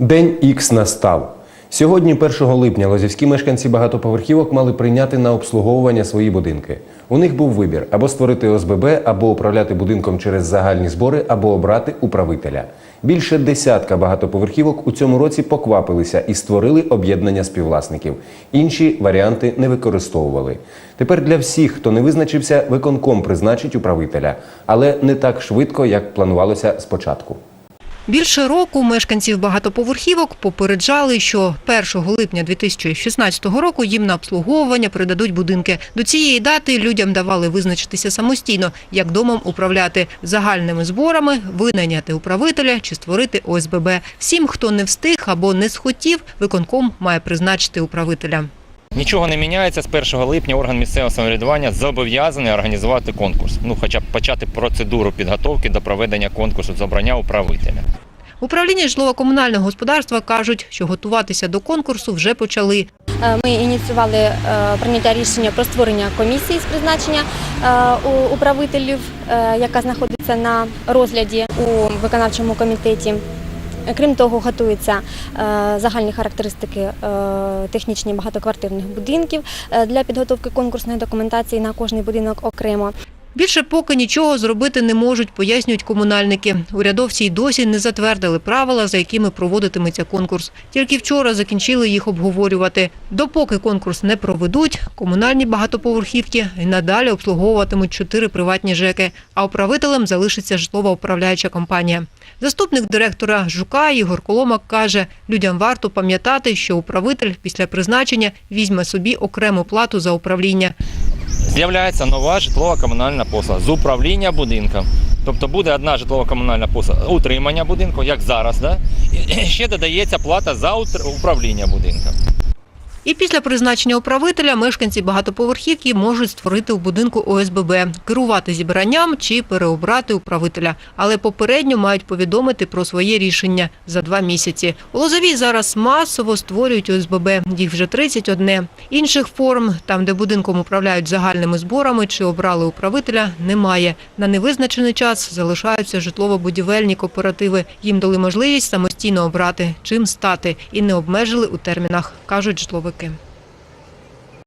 День Ікс настав. Сьогодні, 1 липня, лозівські мешканці багатоповерхівок мали прийняти на обслуговування свої будинки. У них був вибір або створити ОСББ, або управляти будинком через загальні збори, або обрати управителя. Більше десятка багатоповерхівок у цьому році поквапилися і створили об'єднання співвласників. Інші варіанти не використовували. Тепер для всіх, хто не визначився, виконком призначить управителя, але не так швидко, як планувалося спочатку. Більше року мешканців багатоповерхівок попереджали, що 1 липня 2016 року їм на обслуговування передадуть будинки. До цієї дати людям давали визначитися самостійно, як домом управляти загальними зборами, винайняти управителя чи створити ОСББ. Всім, хто не встиг або не схотів, виконком має призначити управителя. Нічого не міняється з 1 липня. Орган місцевого самоврядування зобов'язаний організувати конкурс. Ну, хоча б почати процедуру підготовки до проведення конкурсу з обрання управителя. В Управлінні житлово-комунального господарства кажуть, що готуватися до конкурсу вже почали. Е, Ми ініціювали е, прийняття рішення про створення комісії з призначення е, управителів, яка знаходиться на розгляді у виконавчому комітеті. Крім того, готуються загальні характеристики технічні багатоквартирних будинків для підготовки конкурсної документації на кожний будинок окремо. Більше поки нічого зробити не можуть, пояснюють комунальники. Урядовці й досі не затвердили правила, за якими проводитиметься конкурс. Тільки вчора закінчили їх обговорювати. Допоки конкурс не проведуть, комунальні багатоповерхівки і надалі обслуговуватимуть чотири приватні ЖЕКи, а управителем залишиться житлова управляюча компанія. Заступник директора Жука Ігор Коломак каже, людям варто пам'ятати, що управитель після призначення візьме собі окрему плату за управління. З'являється нова житлово-комунальна послуга з управління будинком. Тобто буде одна житлово-комунальна послуга утримання будинку, як зараз, да? і ще додається плата за управління будинком. І після призначення управителя мешканці багатоповерхівки можуть створити в будинку ОСББ, керувати зібранням чи переобрати управителя. Але попередньо мають повідомити про своє рішення за два місяці. У Лозовій зараз масово створюють ОСББ, їх вже 31. Інших форм, там де будинком управляють загальними зборами чи обрали управителя, немає. На невизначений час залишаються житлово-будівельні кооперативи. Їм дали можливість самостійно обрати, чим стати, і не обмежили у термінах, кажуть житловики. Danke.